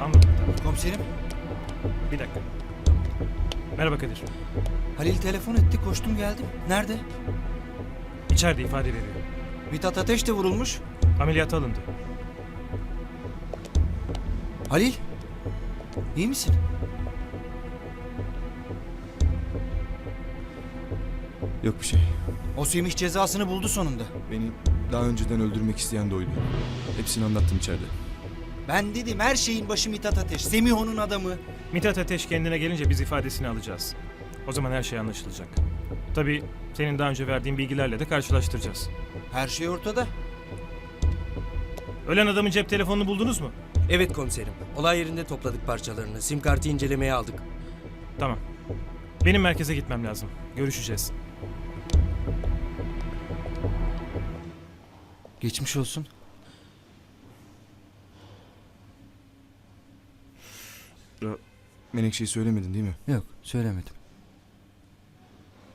Anladım. Komiserim, Bir dakika. Merhaba Kadir. Halil telefon etti, koştum geldim. Nerede? İçeride ifade veriyor. Mithat Ateş de vurulmuş. Ameliyata alındı. Halil, iyi misin? Yok bir şey. O Semih cezasını buldu sonunda. Beni daha önceden öldürmek isteyen de oydu. Hepsini anlattım içeride. Ben dedim her şeyin başı Mithat Ateş. Semih onun adamı. Mithat Ateş kendine gelince biz ifadesini alacağız. O zaman her şey anlaşılacak. Tabii senin daha önce verdiğin bilgilerle de karşılaştıracağız. Her şey ortada. Ölen adamın cep telefonunu buldunuz mu? Evet komiserim. Olay yerinde topladık parçalarını. Sim kartı incelemeye aldık. Tamam. Benim merkeze gitmem lazım. Görüşeceğiz. Geçmiş olsun. Ya, Menekşe'yi söylemedin değil mi? Yok, söylemedim.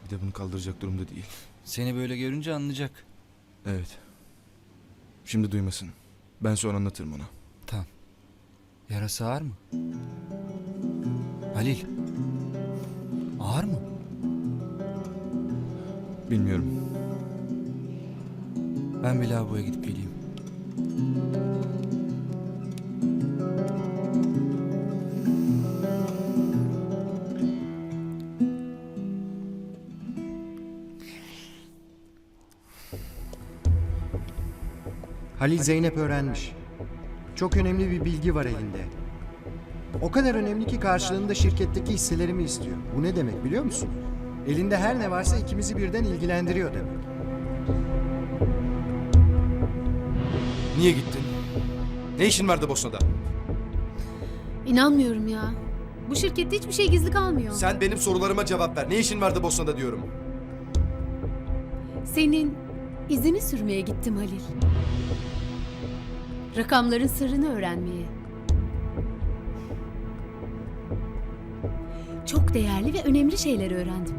Bir de bunu kaldıracak durumda değil. Seni böyle görünce anlayacak. Evet. Şimdi duymasın. Ben sonra anlatırım ona. Tamam. Yarası ağır mı? Halil. Ağır mı? Bilmiyorum. Ben bir lavaboya gidip geleyim. Halil Zeynep öğrenmiş. Çok önemli bir bilgi var elinde. O kadar önemli ki karşılığında şirketteki hisselerimi istiyor. Bu ne demek biliyor musun? Elinde her ne varsa ikimizi birden ilgilendiriyor demek. Niye gittin? Ne işin vardı Bosna'da? İnanmıyorum ya. Bu şirkette hiçbir şey gizli kalmıyor. Sen benim sorularıma cevap ver. Ne işin vardı Bosna'da diyorum. Senin izini sürmeye gittim Halil. Rakamların sırrını öğrenmeye. Çok değerli ve önemli şeyler öğrendim.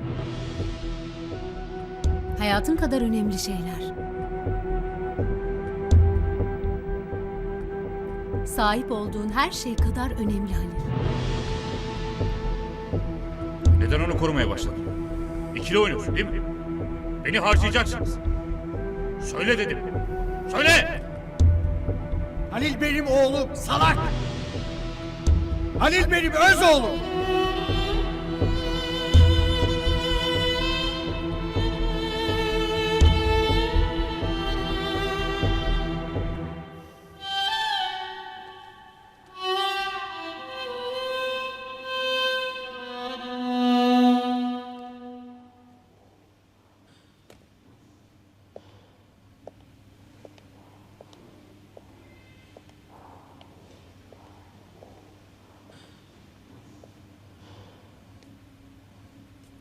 Hayatın kadar önemli şeyler. Sahip olduğun her şey kadar önemli Halil. Neden onu korumaya başladın? İkili oynuyorsun değil mi? Beni harcayacaksınız. Söyle dedim. Söyle! Halil benim oğlum salak! Halil benim öz oğlum!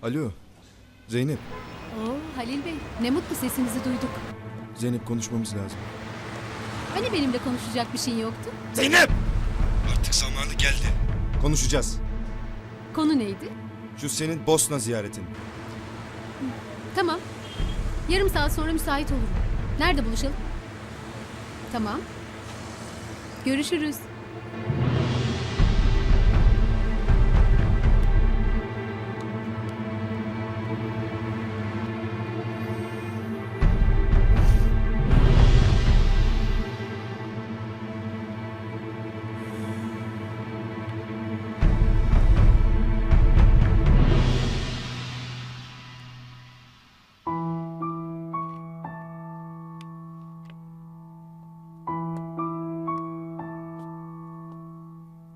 Alo. Zeynep. Oo Halil Bey, ne mutlu sesinizi duyduk. Zeynep konuşmamız lazım. Hani benimle konuşacak bir şey yoktu? Zeynep! Artık zamanı geldi. Konuşacağız. Konu neydi? Şu senin Bosna ziyaretin. Tamam. Yarım saat sonra müsait olurum. Nerede buluşalım? Tamam. Görüşürüz.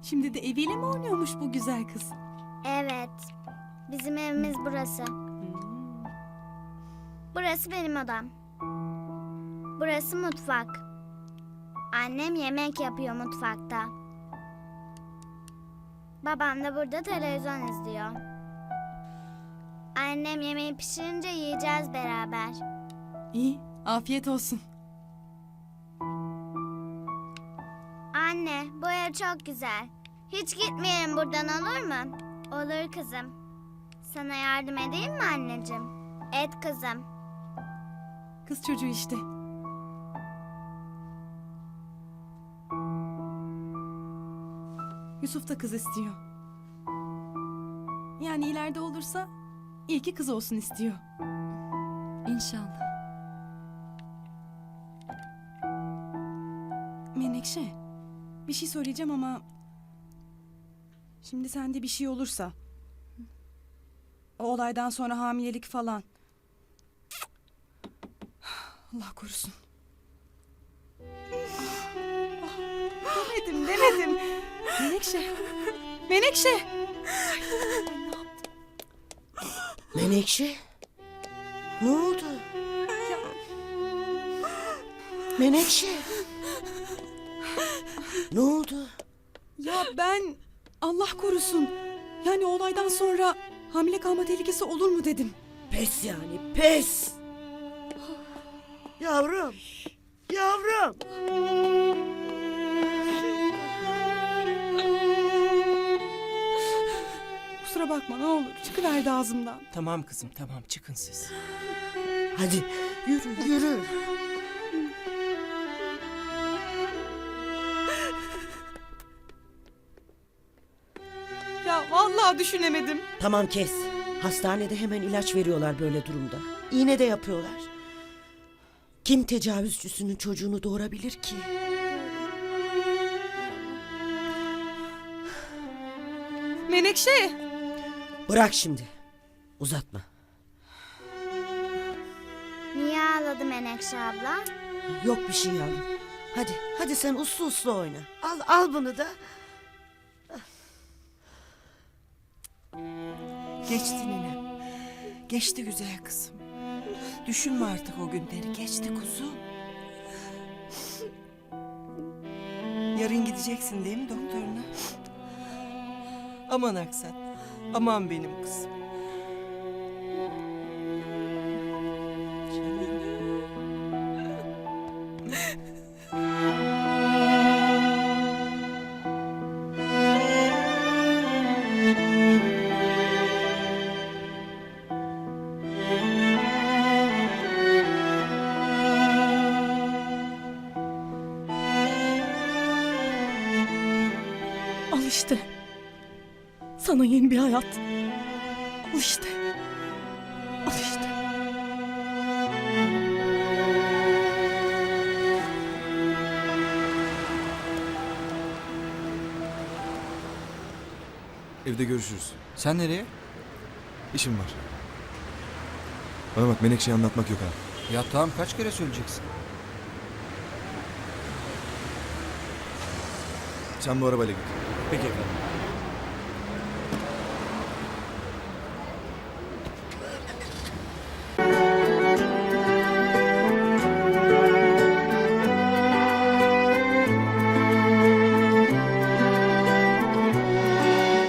Şimdi de eviyle mi oynuyormuş bu güzel kız? Evet. Bizim evimiz burası. Burası benim odam. Burası mutfak. Annem yemek yapıyor mutfakta. Babam da burada televizyon izliyor. Annem yemeği pişirince yiyeceğiz beraber. İyi, afiyet olsun. Anne, bu ev çok güzel. Hiç gitmeyelim buradan olur mu? Olur kızım. Sana yardım edeyim mi anneciğim? Et kızım. Kız çocuğu işte. Yusuf da kız istiyor. Yani ileride olursa ilki kız olsun istiyor. İnşallah. Menekşe, bir şey söyleyeceğim ama... Şimdi sende bir şey olursa... O olaydan sonra hamilelik falan... Allah korusun. Demedim, demedim. Menekşe, Menekşe! Menekşe? Ne oldu? Menekşe? Ne oldu? Ya ben Allah korusun. Yani olaydan sonra hamile kalma tehlikesi olur mu dedim. Pes yani pes. Yavrum. Yavrum. Kusura bakma ne olur çıkıverdi ağzımdan. Tamam kızım tamam çıkın siz. Hadi yürü yürü. Vallahi düşünemedim. Tamam kes. Hastanede hemen ilaç veriyorlar böyle durumda. İğne de yapıyorlar. Kim tecavüzcüsünün çocuğunu doğurabilir ki? Menekşe! Bırak şimdi. Uzatma. Niye ağladı Menekşe abla? Yok bir şey yavrum. Hadi, hadi sen uslu uslu oyna. Al, al bunu da. Geçti nene. Geçti güzel kızım. Düşünme artık o günleri. Geçti kuzum. Yarın gideceksin değil mi doktoruna? Aman Aksat. Aman benim kızım. İşte. Sana yeni bir hayat. Al işte. Al işte. Evde görüşürüz. Sen nereye? İşim var. Bana bak Menekşe'yi anlatmak yok ha. Ya tamam kaç kere söyleyeceksin? Sen bu arabayla git. forgiven.